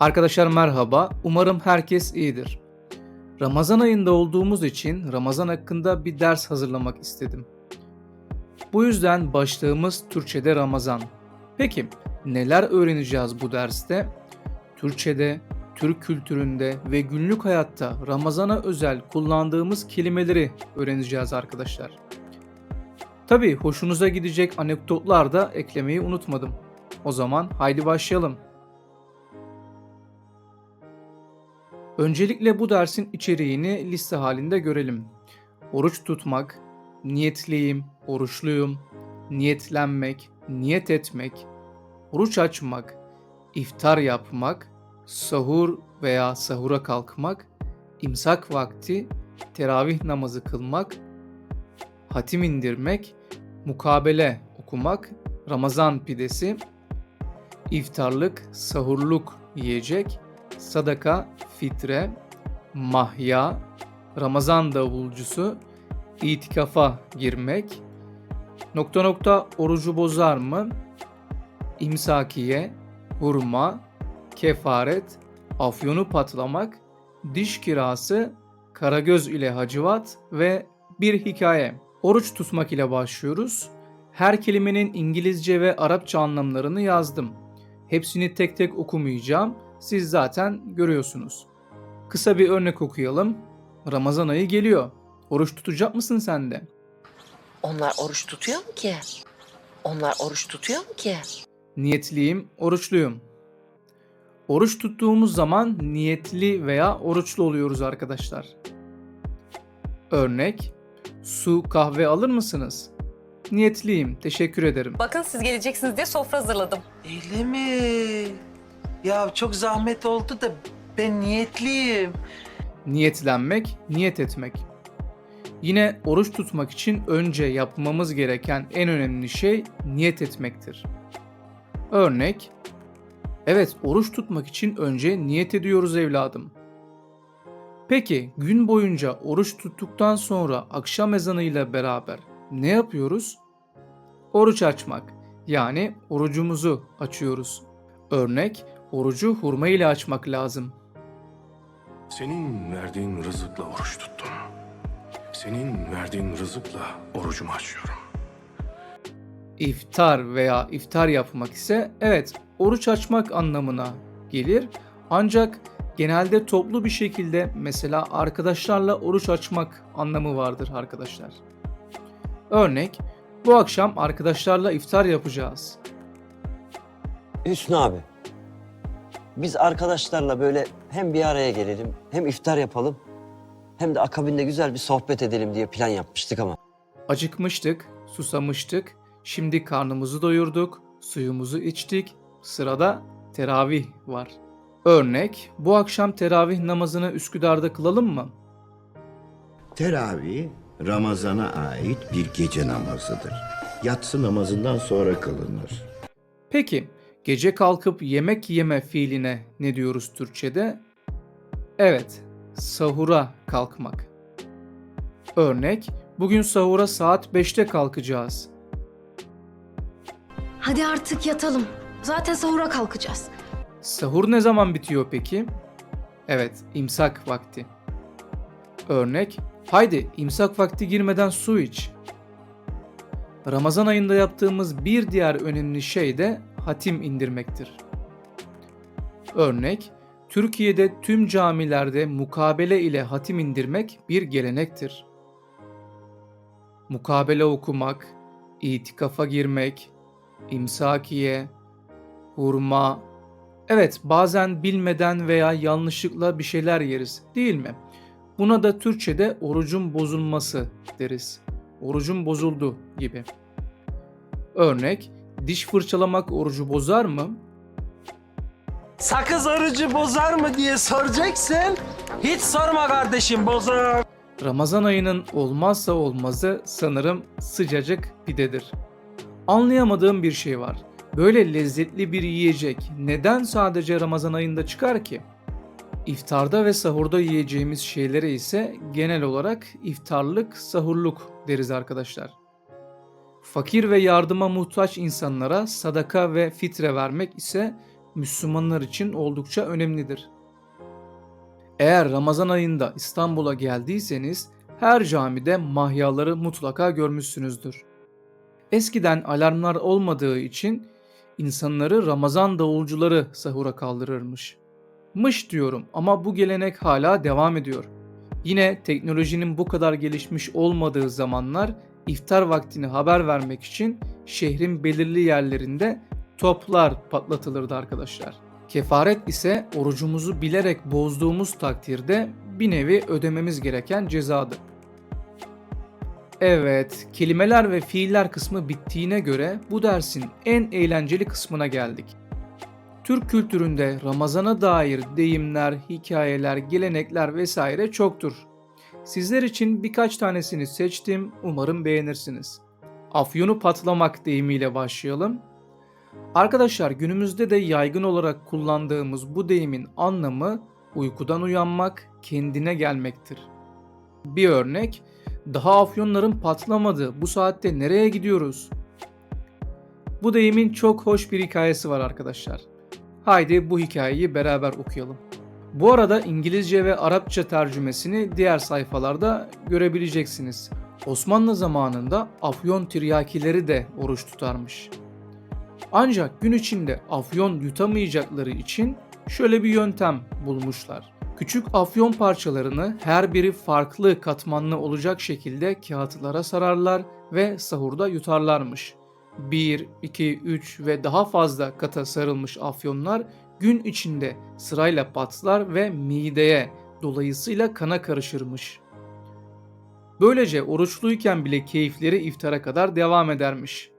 Arkadaşlar merhaba. Umarım herkes iyidir. Ramazan ayında olduğumuz için Ramazan hakkında bir ders hazırlamak istedim. Bu yüzden başlığımız Türkçe'de Ramazan. Peki neler öğreneceğiz bu derste? Türkçe'de, Türk kültüründe ve günlük hayatta Ramazan'a özel kullandığımız kelimeleri öğreneceğiz arkadaşlar. Tabii hoşunuza gidecek anekdotlar da eklemeyi unutmadım. O zaman haydi başlayalım. Öncelikle bu dersin içeriğini liste halinde görelim. Oruç tutmak, niyetliyim, oruçluyum, niyetlenmek, niyet etmek, oruç açmak, iftar yapmak, sahur veya sahura kalkmak, imsak vakti, teravih namazı kılmak, hatim indirmek, mukabele okumak, Ramazan pidesi, iftarlık, sahurluk yiyecek, sadaka, fitre, mahya, Ramazan davulcusu, itikafa girmek, nokta nokta orucu bozar mı, imsakiye, hurma, kefaret, afyonu patlamak, diş kirası, karagöz ile hacivat ve bir hikaye. Oruç tutmak ile başlıyoruz. Her kelimenin İngilizce ve Arapça anlamlarını yazdım. Hepsini tek tek okumayacağım. Siz zaten görüyorsunuz. Kısa bir örnek okuyalım. Ramazan ayı geliyor. Oruç tutacak mısın sen de? Onlar oruç tutuyor mu ki? Onlar oruç tutuyor mu ki? Niyetliyim, oruçluyum. Oruç tuttuğumuz zaman niyetli veya oruçlu oluyoruz arkadaşlar. Örnek, su, kahve alır mısınız? Niyetliyim, teşekkür ederim. Bakın siz geleceksiniz diye sofra hazırladım. Öyle mi? Ya çok zahmet oldu da ben niyetliyim. Niyetlenmek, niyet etmek. Yine oruç tutmak için önce yapmamız gereken en önemli şey niyet etmektir. Örnek, evet oruç tutmak için önce niyet ediyoruz evladım. Peki gün boyunca oruç tuttuktan sonra akşam ezanıyla beraber ne yapıyoruz? Oruç açmak yani orucumuzu açıyoruz. Örnek, orucu hurma ile açmak lazım. Senin verdiğin rızıkla oruç tuttum. Senin verdiğin rızıkla orucumu açıyorum. İftar veya iftar yapmak ise evet oruç açmak anlamına gelir. Ancak genelde toplu bir şekilde mesela arkadaşlarla oruç açmak anlamı vardır arkadaşlar. Örnek bu akşam arkadaşlarla iftar yapacağız. Hüsnü abi. Biz arkadaşlarla böyle hem bir araya gelelim, hem iftar yapalım, hem de akabinde güzel bir sohbet edelim diye plan yapmıştık ama. Acıkmıştık, susamıştık. Şimdi karnımızı doyurduk, suyumuzu içtik. Sırada teravih var. Örnek, bu akşam teravih namazını Üsküdar'da kılalım mı? Teravih Ramazan'a ait bir gece namazıdır. Yatsı namazından sonra kılınır. Peki, gece kalkıp yemek yeme fiiline ne diyoruz Türkçe'de? Evet, sahura kalkmak. Örnek, bugün sahura saat 5'te kalkacağız. Hadi artık yatalım. Zaten sahura kalkacağız. Sahur ne zaman bitiyor peki? Evet, imsak vakti. Örnek, haydi imsak vakti girmeden su iç. Ramazan ayında yaptığımız bir diğer önemli şey de hatim indirmektir. Örnek, Türkiye'de tüm camilerde mukabele ile hatim indirmek bir gelenektir. Mukabele okumak, itikafa girmek, imsakiye, hurma, Evet, bazen bilmeden veya yanlışlıkla bir şeyler yeriz, değil mi? Buna da Türkçe'de orucun bozulması deriz. Orucun bozuldu gibi. Örnek, diş fırçalamak orucu bozar mı? Sakız orucu bozar mı diye soracaksın. Hiç sorma kardeşim bozar. Ramazan ayının olmazsa olmazı sanırım sıcacık pidedir. Anlayamadığım bir şey var. Böyle lezzetli bir yiyecek neden sadece Ramazan ayında çıkar ki? İftarda ve sahurda yiyeceğimiz şeylere ise genel olarak iftarlık, sahurluk deriz arkadaşlar. Fakir ve yardıma muhtaç insanlara sadaka ve fitre vermek ise Müslümanlar için oldukça önemlidir. Eğer Ramazan ayında İstanbul'a geldiyseniz her camide mahyaları mutlaka görmüşsünüzdür. Eskiden alarmlar olmadığı için insanları Ramazan davulcuları sahura kaldırırmış. Mış diyorum ama bu gelenek hala devam ediyor. Yine teknolojinin bu kadar gelişmiş olmadığı zamanlar iftar vaktini haber vermek için şehrin belirli yerlerinde toplar patlatılırdı arkadaşlar. Kefaret ise orucumuzu bilerek bozduğumuz takdirde bir nevi ödememiz gereken cezadır. Evet, kelimeler ve fiiller kısmı bittiğine göre bu dersin en eğlenceli kısmına geldik. Türk kültüründe Ramazan'a dair deyimler, hikayeler, gelenekler vesaire çoktur. Sizler için birkaç tanesini seçtim, umarım beğenirsiniz. Afyonu patlamak deyimiyle başlayalım. Arkadaşlar günümüzde de yaygın olarak kullandığımız bu deyimin anlamı uykudan uyanmak, kendine gelmektir. Bir örnek, daha afyonların patlamadı, bu saatte nereye gidiyoruz? Bu deyimin çok hoş bir hikayesi var arkadaşlar. Haydi bu hikayeyi beraber okuyalım. Bu arada İngilizce ve Arapça tercümesini diğer sayfalarda görebileceksiniz. Osmanlı zamanında afyon tiryakileri de oruç tutarmış. Ancak gün içinde afyon yutamayacakları için şöyle bir yöntem bulmuşlar. Küçük afyon parçalarını her biri farklı katmanlı olacak şekilde kağıtlara sararlar ve sahurda yutarlarmış. 1, 2, 3 ve daha fazla kata sarılmış afyonlar gün içinde sırayla patlar ve mideye dolayısıyla kana karışırmış. Böylece oruçluyken bile keyifleri iftara kadar devam edermiş.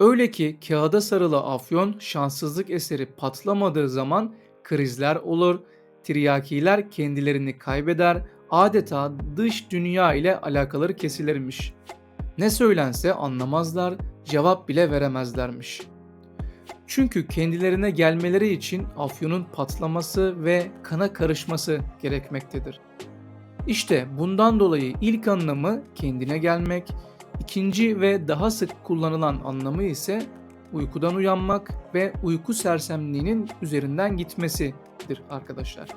Öyle ki kağıda sarılı afyon şanssızlık eseri patlamadığı zaman krizler olur, tiryakiler kendilerini kaybeder, adeta dış dünya ile alakaları kesilirmiş. Ne söylense anlamazlar, cevap bile veremezlermiş. Çünkü kendilerine gelmeleri için afyonun patlaması ve kana karışması gerekmektedir. İşte bundan dolayı ilk anlamı kendine gelmek, ikinci ve daha sık kullanılan anlamı ise uykudan uyanmak ve uyku sersemliğinin üzerinden gitmesidir arkadaşlar.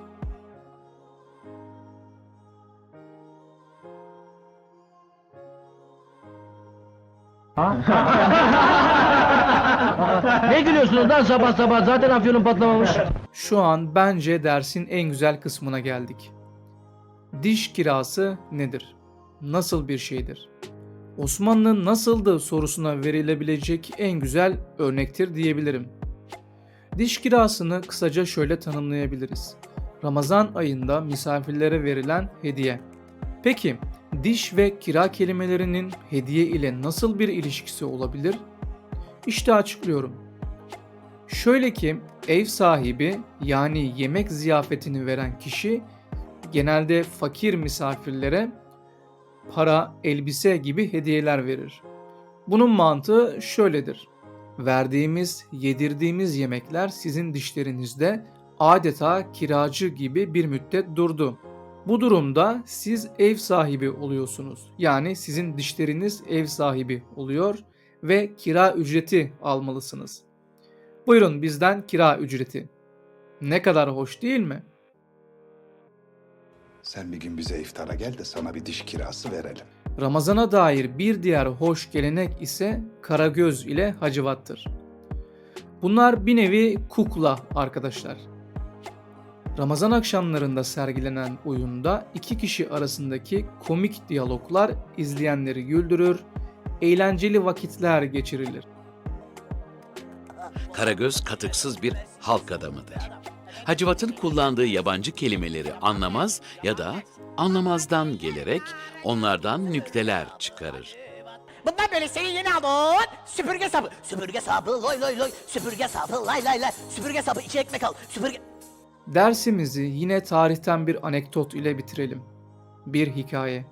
Ne gülüyorsunuz lan sabah sabah zaten afyonun patlamamış. Şu an bence dersin en güzel kısmına geldik. Diş kirası nedir? Nasıl bir şeydir? Osmanlı nasıldı sorusuna verilebilecek en güzel örnektir diyebilirim. Diş kirasını kısaca şöyle tanımlayabiliriz. Ramazan ayında misafirlere verilen hediye. Peki diş ve kira kelimelerinin hediye ile nasıl bir ilişkisi olabilir? İşte açıklıyorum. Şöyle ki ev sahibi yani yemek ziyafetini veren kişi genelde fakir misafirlere para, elbise gibi hediyeler verir. Bunun mantığı şöyledir. Verdiğimiz, yedirdiğimiz yemekler sizin dişlerinizde adeta kiracı gibi bir müddet durdu. Bu durumda siz ev sahibi oluyorsunuz. Yani sizin dişleriniz ev sahibi oluyor ve kira ücreti almalısınız. Buyurun bizden kira ücreti. Ne kadar hoş değil mi? Sen bir gün bize iftara gel de sana bir diş kirası verelim. Ramazana dair bir diğer hoş gelenek ise karagöz ile hacivattır. Bunlar bir nevi kukla arkadaşlar. Ramazan akşamlarında sergilenen oyunda iki kişi arasındaki komik diyaloglar izleyenleri güldürür, eğlenceli vakitler geçirilir. Karagöz katıksız bir halk adamıdır. Hacivat'ın kullandığı yabancı kelimeleri anlamaz ya da anlamazdan gelerek onlardan nükteler çıkarır. Bundan böyle senin yeni aldığın süpürge sapı. Süpürge sapı loy loy loy. Süpürge sapı lay lay lay. Süpürge sapı içi ekmek al. Süpürge... Dersimizi yine tarihten bir anekdot ile bitirelim. Bir hikaye.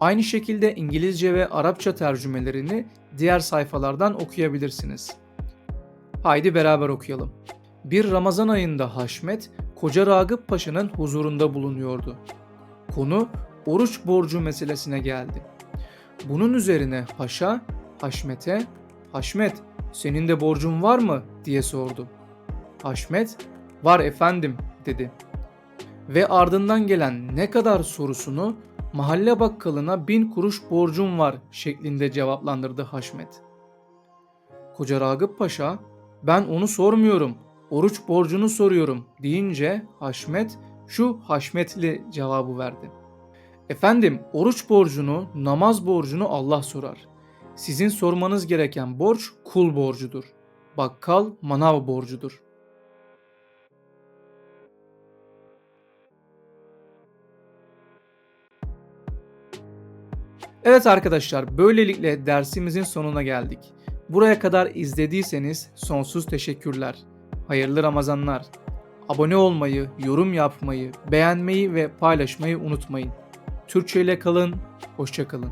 Aynı şekilde İngilizce ve Arapça tercümelerini diğer sayfalardan okuyabilirsiniz. Haydi beraber okuyalım. Bir Ramazan ayında Haşmet, Koca Ragıp Paşa'nın huzurunda bulunuyordu. Konu oruç borcu meselesine geldi. Bunun üzerine paşa Haşmet'e "Haşmet, senin de borcun var mı?" diye sordu. Haşmet, var efendim dedi. Ve ardından gelen ne kadar sorusunu mahalle bakkalına bin kuruş borcum var şeklinde cevaplandırdı Haşmet. Koca Ragıp Paşa, ben onu sormuyorum, oruç borcunu soruyorum deyince Haşmet şu haşmetli cevabı verdi. Efendim oruç borcunu, namaz borcunu Allah sorar. Sizin sormanız gereken borç kul borcudur. Bakkal manav borcudur. Evet arkadaşlar böylelikle dersimizin sonuna geldik. Buraya kadar izlediyseniz sonsuz teşekkürler. Hayırlı Ramazanlar. Abone olmayı, yorum yapmayı, beğenmeyi ve paylaşmayı unutmayın. Türkçe ile kalın, hoşça kalın.